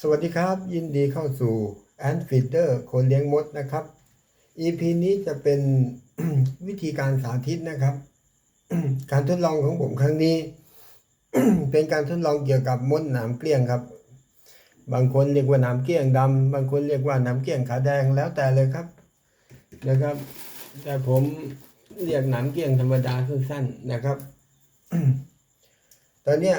สวัสดีครับ ยินดีเข้าสู่ Ant Feeder คนเลี้ยงมดนะครับ EP นี้จะเป็นวิธีการสาธิตนะครับ การทดลองของผมครั้งนี้ เป็นการทดลองเกี่ยวกับมดหนามเกลี้ยงครับ บางคนเรียกว่าหนามเกลี้ยงดำบางคนเรียกว่าหนามเกลี้ยงขาแดงแล้วแต่เลยครับนะครับ แต่ผมเรียกหนามเกลี้ยงธรรมดาสั้นๆนะครับ ตอนเนี้ย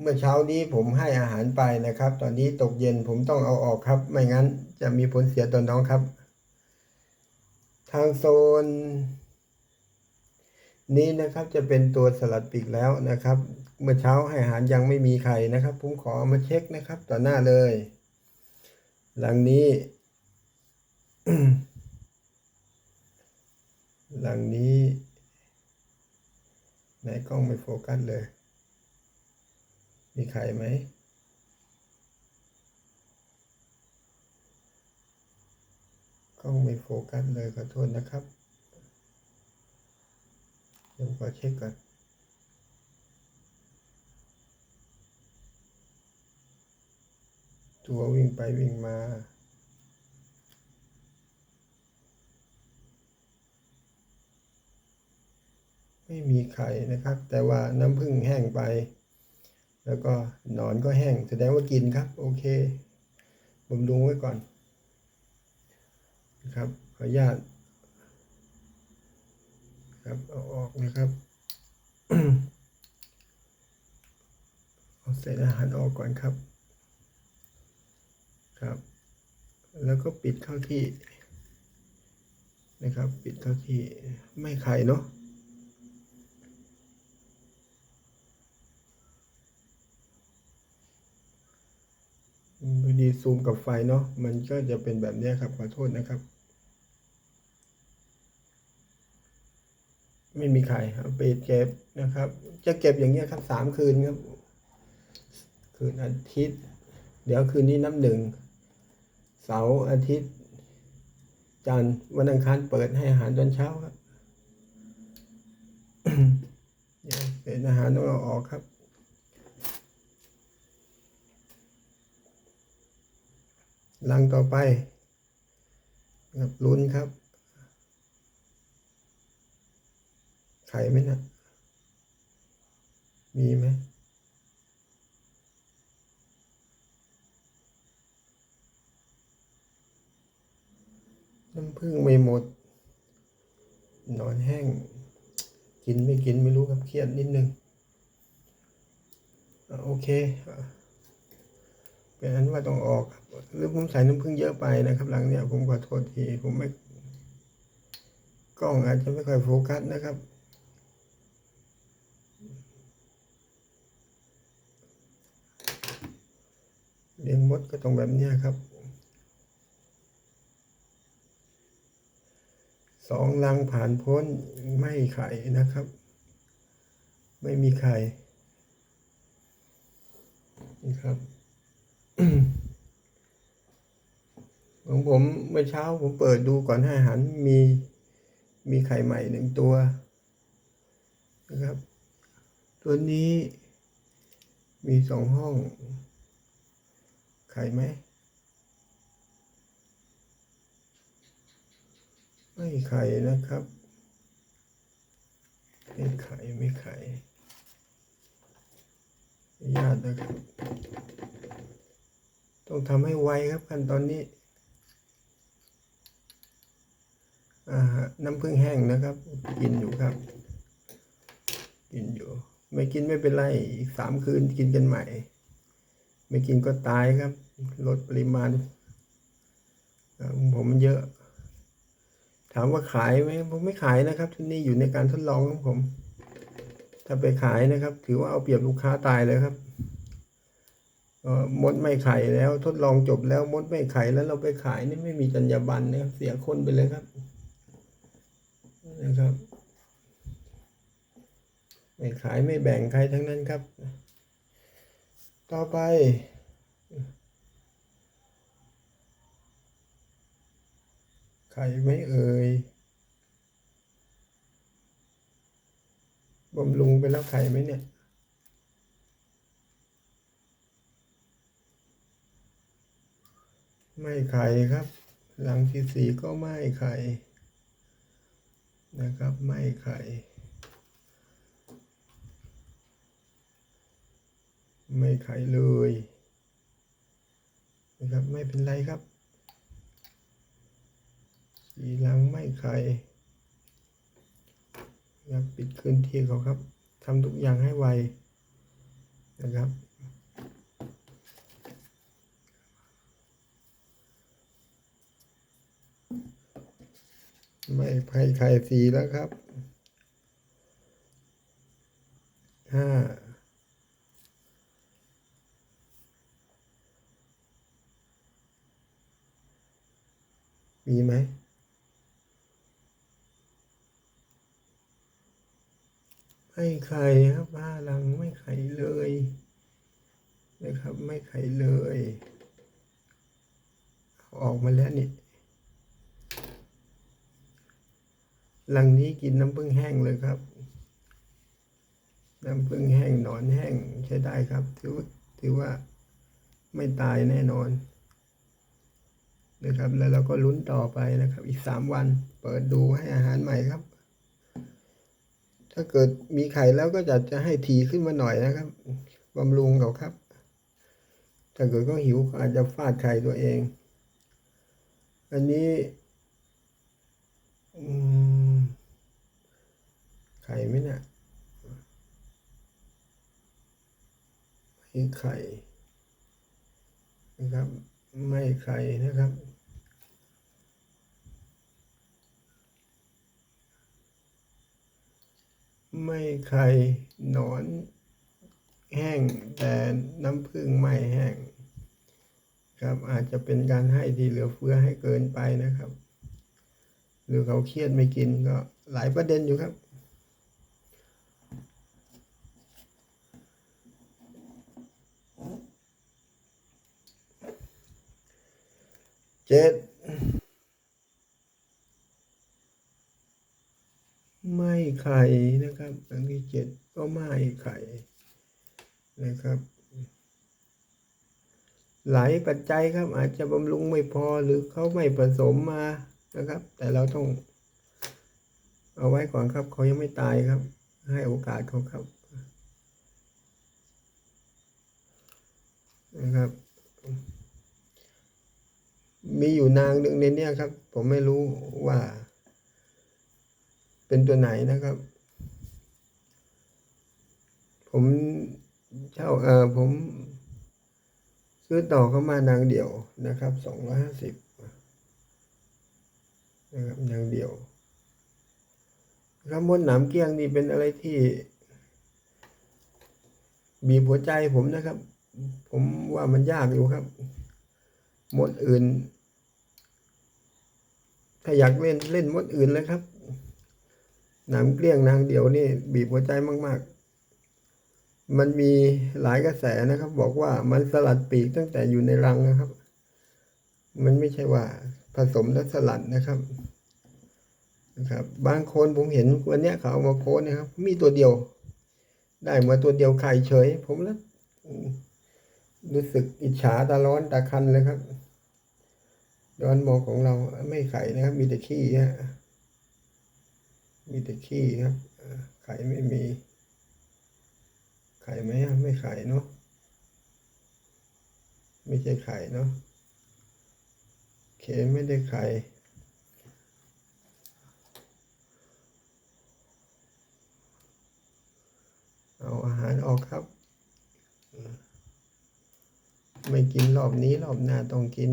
เมื่อเช้านี้ผมให้อาหารไปนะครับ ตอนนี้ตกเย็นผมต้องเอาออกครับ ไม่งั้นจะมีผลเสียต่อน้องครับ ทางโซน นี้นะครับจะเป็นตัวสลัดปีกแล้วนะครับ เมื่อเช้าให้อาหารยังไม่มีไข่นะครับ ผมขอเอามาเช็คนะครับ ต่อหน้าเลย หลังนี้ หลังนี้ไหนกล้องไม่โฟกัสเลย มีไข่ไหมกล้องไม่โฟกัสเลยขอโทษนะครับ เดี๋ยวขอเช็คก่อนตัววิ่งไปวิ่งมาไม่มีไข่นะครับ แต่ว่าน้ำผึ้งแห้งไป แล้วก็หนอนก็แห้ง แสดงว่ากินครับ โอเคบำรุงไว้ก่อนนะครับขออนุญาตครับเอาออกนะครับเอาเศษอาหารออกก่อนครับ ครับ แล้วก็ปิดเข้าที่นะครับ ปิดเข้าที่ไม่ไข่เนาะ พอดีซูมกับไฟเนาะมันก็จะเป็นแบบนี้ครับขอโทษนะครับ ไม่มีไข่เอาไปเก็บนะครับ จะเก็บอย่างเงี้ยครับสามคืนครับ คืนอาทิตย์ เดี๋ยวคืนนี้น้ำหนึ่งเสาร์อาทิตย์ จันทร์วันอังคารเปิดให้อาหารตอนเช้าครับเดี๋ยวเป็นอาหารต้องเอาออกครับ ลังต่อไปครับลุ้นครับ ไข่ไหมนะมีไหมน้ำผึ้งไม่หมด นอนแห้ง กินไม่กินไม่รู้ครับเครียดนิดนึง โอเค อะเป็นอันว่าต้องออก หรือผมใส่น้ำผึ้งเยอะไปนะครับ หลังเนี้ยผมขอโทษทีผมไม่กล้องอาจจะไม่ค่อยโฟกัสนะครับเลี้ยงมดก็ต้องแบบเนี้ยครับสองลังผ่านพ้นไม่ไข่นะครับ ไม่มีไข่นี่ครับ ของผมเมื่อเช้าผมเปิดดูก่อนให้อาหารมีมีไข่ใหม่หนึ่งตัวนะครับ ตัวนี้มีสองห้อง ไข่ไหม ไม่ไข่นะครับ ไม่ไข่ไม่ไข่ญาตนะครับ ต้องทำให้ไวครับขั้นตอนนี้น้ำผึ้งแห้งนะครับ กินอยู่ครับ กินอยู่ ไม่กินไม่เป็นไรอีกสามคืนกินกันใหม่ ไม่กินก็ตายครับ ลดปริมาณของผมมันเยอะ ถามว่าขายไหมผมไม่ขายนะครับที่นี่อยู่ในการทดลองของผม ถ้าไปขายนะครับ ถือว่าเอาเปรียบลูกค้าตายเลยครับ มดไม่ไข่แล้วทดลองจบแล้วมดไม่ไข่แล้วเราไปขายนี่ไม่มีจรรยาบรรณนะครับ เสียคนไปเลยครับนะครับ ไม่ขายไม่แบ่งใครทั้งนั้นครับ ต่อไป ไข่ไม่เอ่ยบำรุงไปแล้วไข่ไหมเนี่ย ไม่ไข่ครับ หลังที่สี่ก็ไม่ไข่นะครับ ไม่ไข่ไม่ไข่เลยนะครับไม่เป็นไรครับสีหลังไม่ไข่นะครับปิดคืนที่เขาครับทำทุกอย่างให้ไวนะครับ ไม่ไข่ไข่สีแล้วครับห้ามีไหมไม่ไข่ครับห้าลังไม่ไข่เลยนะครับ ไม่ไข่เลย ออกมาแล้วนี่ หลังนี้กินน้ำผึ้งแห้งเลยครับ น้ำผึ้งแห้งหนอนแห้งใช้ได้ครับ ถือว่าถือว่าไม่ตายแน่นอนนะครับ แล้วเราก็ลุ้นต่อไปนะครับ อีกสามวัน เปิดดูให้อาหารใหม่ครับ ถ้าเกิดมีไข่แล้วก็จะจะให้ทีขึ้นมาหน่อยนะครับบำรุงเขาครับ ถ้าเกิดก็หิวอาจจะฟาดไข่ตัวเอง อันนี้ อืม ไข่ไหมเนะี่ยไม่ไข่นะครับ ไม่ไข่นะครับไม่ไข่หนอนแห้งแต่น้ำผึ้งไม่แห้งครับอาจจะเป็นการให้ที่เหลือเฟือให้เกินไปนะครับ หรือเขาเครียดไม่กินก็หลายประเด็นอยู่ครับ เจ็ดไม่ไข่นะครับอันที่เจ็ดก็ไม่ไข่นะครับ หลายปัจจัยครับอาจจะบำรุงไม่พอหรือเขาไม่ผสมมานะครับ แต่เราต้อง เอาไว้ก่อนครับเขายังไม่ตายครับ ให้โอกาสเขาครับนะครับ มีอยู่นางหนึ่งในเนี้ยครับ ผมไม่รู้ว่า เป็นตัวไหนนะครับ ผมเช่าเออผมซื้อต่อเข้ามานางเดี่ยวนะครับสองร้อยห้าสิบนะครับนางเดี่ยวครับมดหนามเกี้ยงนี่เป็นอะไรที่บีบหัวใจผมนะครับ ผมว่ามันยากอยู่ครับมดอื่น ถ้าอยากเล่นเล่นมดอื่นเลยครับหนามเกลี้ยงนางเดียวนี่บีบหัวใจมากๆ มันมีหลายกระแสนะครับ บอกว่ามันสลัดปีกตั้งแต่อยู่ในรังนะครับ มันไม่ใช่ว่าผสมแล้วสลัดนะครับนะครับ บางคนผมเห็นวันนี้เขาเอามาโพสต์นะครับ มีตัวเดียว ได้มาตัวเดียวไข่เฉย ผมแล้วรู้สึกอิจฉาตาร้อนตาคันเลยครับ ย้อนมองของเราไม่ไข่นะครับ มีแต่ขี้ฮะมีแต่ขี้ครับไข่ไม่มี ไข่ไหมไม่ไข่เนาะไม่ใช่ไข่เนาะเคไม่ได้ไข่เอาอาหารออกครับ ไม่กินรอบนี้รอบหน้าต้องกิน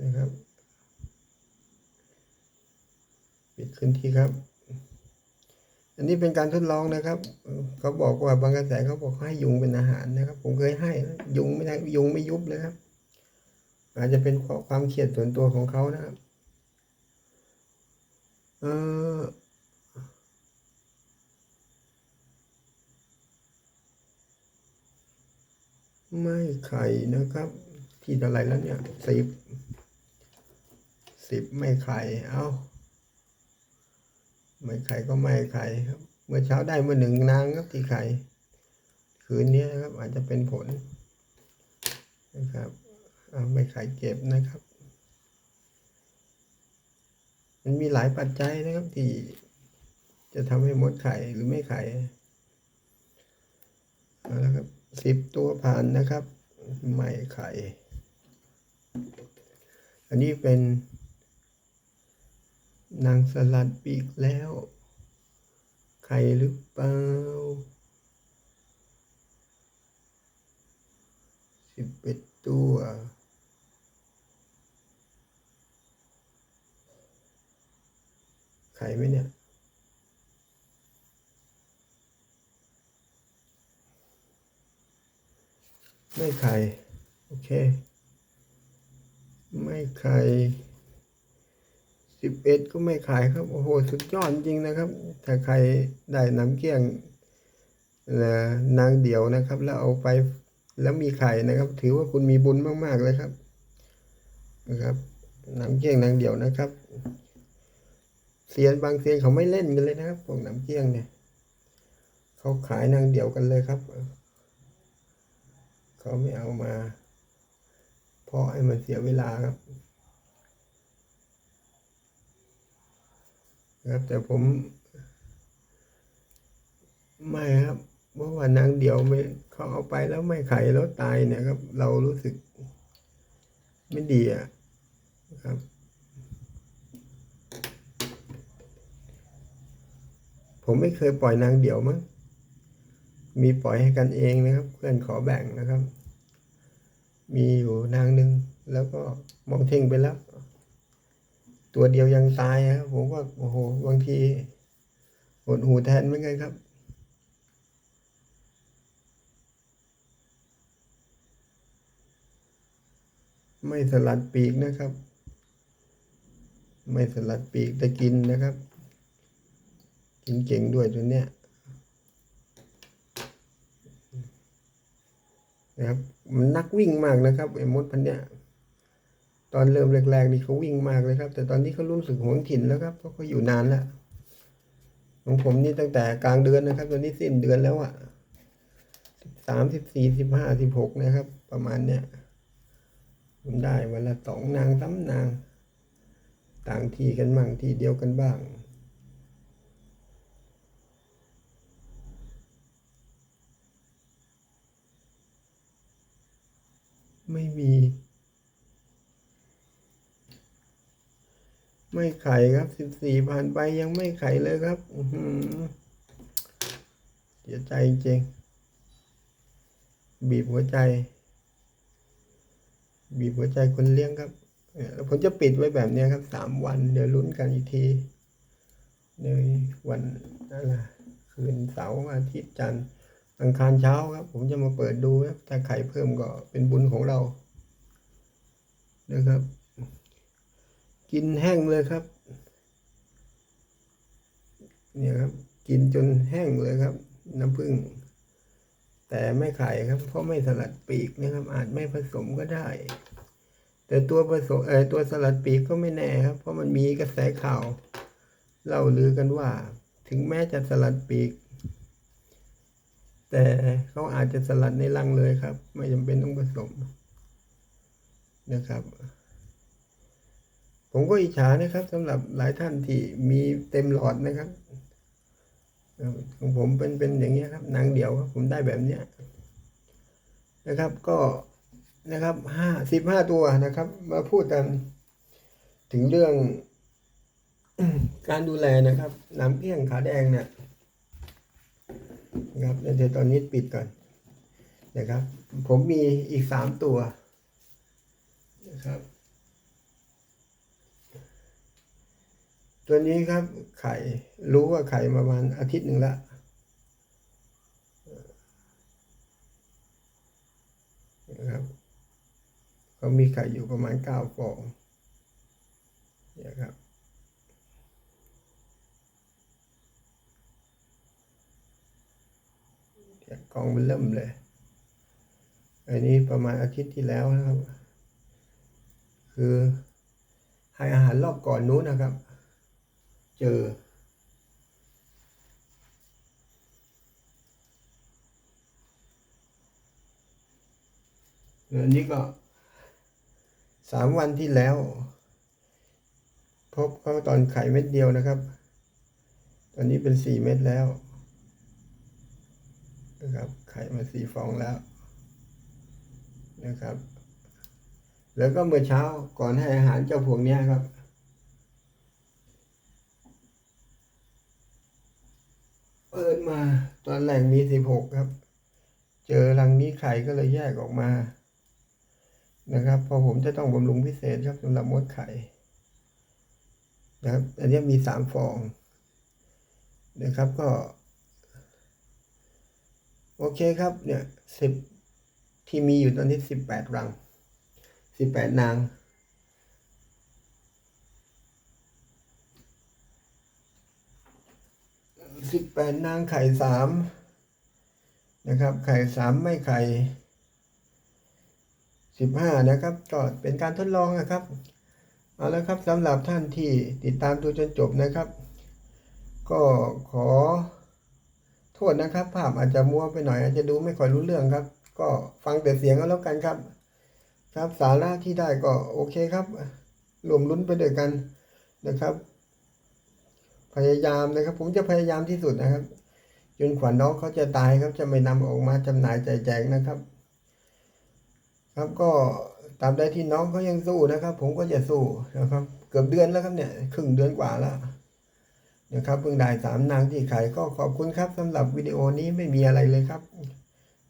นะครับ ปิด ขึ้นที่ครับ อันนี้เป็นการทดลองนะครับ เขาบอกว่าบางกระแสเขาบอกให้ยุงเป็นอาหารนะครับ ผมเคยให้ยุงไม่ได้ยุงไม่ยุบเลยครับ อาจจะเป็นความเครียดส่วนตัวของเขานะครับเออไม่ไข่นะครับ ที่เท่าไรแล้วเนี่ยสิบสิบไม่ไข่เอา ไม่ไข่ก็ไม่ไข่ครับ เมื่อเช้าได้เมื่อหนึ่งนางครับที่ไข่ คืนนี้นะครับ อาจจะเป็นผลนะครับไม่ไข่เก็บนะครับ มันมีหลายปัจจัยนะครับที่จะทำให้มดไข่หรือไม่ไข่เอาละครับสิบตัวผ่านนะครับ ไม่ไข่ อันนี้เป็น นางสลัดปีกแล้วไข่หรือเปล่าสิบเอ็ดตัวไข่ไหมเนี่ยไม่ไข่โอเค ไม่ไข่ สิบเอ็ดก็ไม่ขายครับ โอ้โห สุดยอดจริงนะครับ ถ้าใครได้น้ำเกลี้ยงนางเดี่ยวนะครับ แล้วเอาไปแล้วมีไข่นะครับ ถือว่าคุณมีบุญมาก ๆ เลยครับนะครับน้ำเกลี้ยงนางเดี่ยวนะครับเซียนบางเซียนเขาไม่เล่นกันเลยนะครับพวกน้ำเกลี้ยงเนี่ยเขาขายนางเดี่ยวกันเลยครับเขาไม่เอามาเพราะให้มันเสียเวลาครับ ครับ แต่ผม ไม่ครับ เพราะว่านางเดียวไม่เขาเอาไปแล้วไม่ไข่แล้วตายเนี่ยครับ เรารู้สึก ไม่ดีอะครับผมไม่เคยปล่อยนางเดี่ยวมั้ง มีปล่อยให้กันเองนะครับ เพื่อนขอแบ่งนะครับ มีอยู่นางหนึ่งแล้วก็มองเท่งไปแล้ว ตัวเดียวยังตายครับผมก็โอ้โหบางทีหดหูแทนเหมือนกันครับ ไม่สลัดปีกนะครับ ไม่สลัดปีกแต่กินนะครับ กินเก่งด้วยตัวเนี้ยนะครับมันนักวิ่งมากนะครับไอ้มดพันเนี้ย ตอนเริ่มแรกๆนี่เขาวิ่งมากเลยครับ แต่ตอนนี้เขารู้สึกหวงถิ่นแล้วครับเพราะเขาอยู่นานแล้วของผมนี่ตั้งแต่กลางเดือนนะครับ ตอนนี้สิ้นเดือนแล้วอะสิบสามสิบสี่สิบห้าสิบหกนะครับ ประมาณเนี้ยผมได้วันละสองนางสานาง ต่างที่กันบ้างที่เดียวกันบ้างไม่มี ไม่ไข่ครับสิบสี่ผ่านไปยังไม่ไข่เลยครับอืเสียใจจริง บีบหัวใจ บีบหัวใจคนเลี้ยงครับเนี่ยแล้วผมจะปิดไว้แบบนี้ครับสามวัน เดี๋ยวลุ้นกันอีกทีในวันนั่นแหละคืนเสาร์อาทิตย์จันทร์อังคารเช้าครับ ผมจะมาเปิดดูครับถ้าไข่เพิ่มก็เป็นบุญของเรานะครับ กินแห้งเลยครับ เนี่ยครับ กินจนแห้งเลยครับ น้ำผึ้งแต่ไม่ไข่ครับ เพราะไม่สลัดปีกนะครับ อาจไม่ผสมก็ได้ แต่ตัวผสมเออตัวสลัดปีกก็ไม่แน่ครับ เพราะมันมีกระแสข่าวเล่าลือกันว่า ถึงแม้จะสลัดปีก แต่เขาอาจจะสลัดในรังเลยครับ ไม่จำเป็นต้องผสมนะครับ ผมก็อิจฉานะครับสำหรับหลายท่านที่มีเต็มหลอดนะครับของผมเป็นเป็นอย่างเงี้ยครับนางเดี่ยวครับผมได้แบบเนี้ยนะครับก็นะครับห้าสิบห้าตัวนะครับ มาพูดกัน ถึงเรื่องการดูแลนะครับน้ำเกี้ยงขาแดงเนี่ยนะครับเดี๋ยวตอนนี้ปิดก่อนนะครับ ผมมีอีกสามตัวนะครับ ตัวนี้ครับไข่รู้ว่าไข่ประมาณอาทิตย์หนึ่งละนะครับก็มีไข่อยู่ประมาณเก้าฟองเนี่ยครับกองมันเริ่มเลย อันนี้ประมาณอาทิตย์ที่แล้วนะครับ คือให้อาหารรอบก่อนนู้นนะครับ เจอ อันนี้ก็สามวันที่แล้ว พบเขาตอนไข่เม็ดเดียวนะครับ ตอนนี้เป็นสี่เม็ดแล้วนะครับไข่มาสี่ฟองแล้วนะครับ แล้วก็เมื่อเช้าก่อนให้อาหารเจ้าพวกนี้ครับ เปิดมาตอนแรกมีสิบหกครับ เจอรังนี้ไข่ก็เลยแยกออกมา นะครับพอผมจะต้องบำรุงพิเศษครับสำหรับมดไข่นะครับอันนี้มีสามฟองนะครับก็ โอเคครับเนี่ยสิบที่มีอยู่ตอนนี้สิบแปดรังสิบแปดนาง สิบแปดนางไข่สามนะครับ ไข่สามไม่ไข่สิบห้านะครับ ก็เป็นการทดลองนะครับ เอาละครับสำหรับท่านที่ติดตามดูจนจบนะครับ ก็ขอโทษนะครับ ภาพอาจจะมัวไปหน่อย อาจจะดูไม่ค่อยรู้เรื่องครับ ก็ฟังแต่เสียงก็แล้วกันครับ ครับสาระที่ได้ก็โอเคครับรวมลุ้นไปด้วยกันนะครับ พยายามนะครับ ผมจะพยายามที่สุดนะครับ จนกว่าน้องเขาจะตายครับ จะไม่นำออกมาจำหน่ายใจแจกนะครับ ครับก็ตามใดที่น้องเขายังสู้นะครับ ผมก็จะสู้นะครับ เกือบเดือนแล้วครับเนี่ยครึ่งเดือนกว่าแล้วนะครับเพิ่งได้สามนางที่ขายก็ขอบคุณครับสำหรับวิดีโอนี้ไม่มีอะไรเลยครับ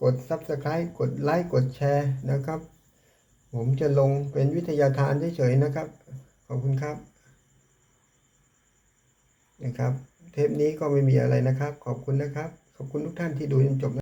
กด subscribe กดไลค์กดแชร์นะครับ ผมจะลงเป็นวิทยาทานเฉยๆนะครับ ขอบคุณครับ นะครับ เทปนี้ก็ไม่มีอะไรนะครับ ขอบคุณนะครับ ขอบคุณทุกท่านที่ดูจนจบ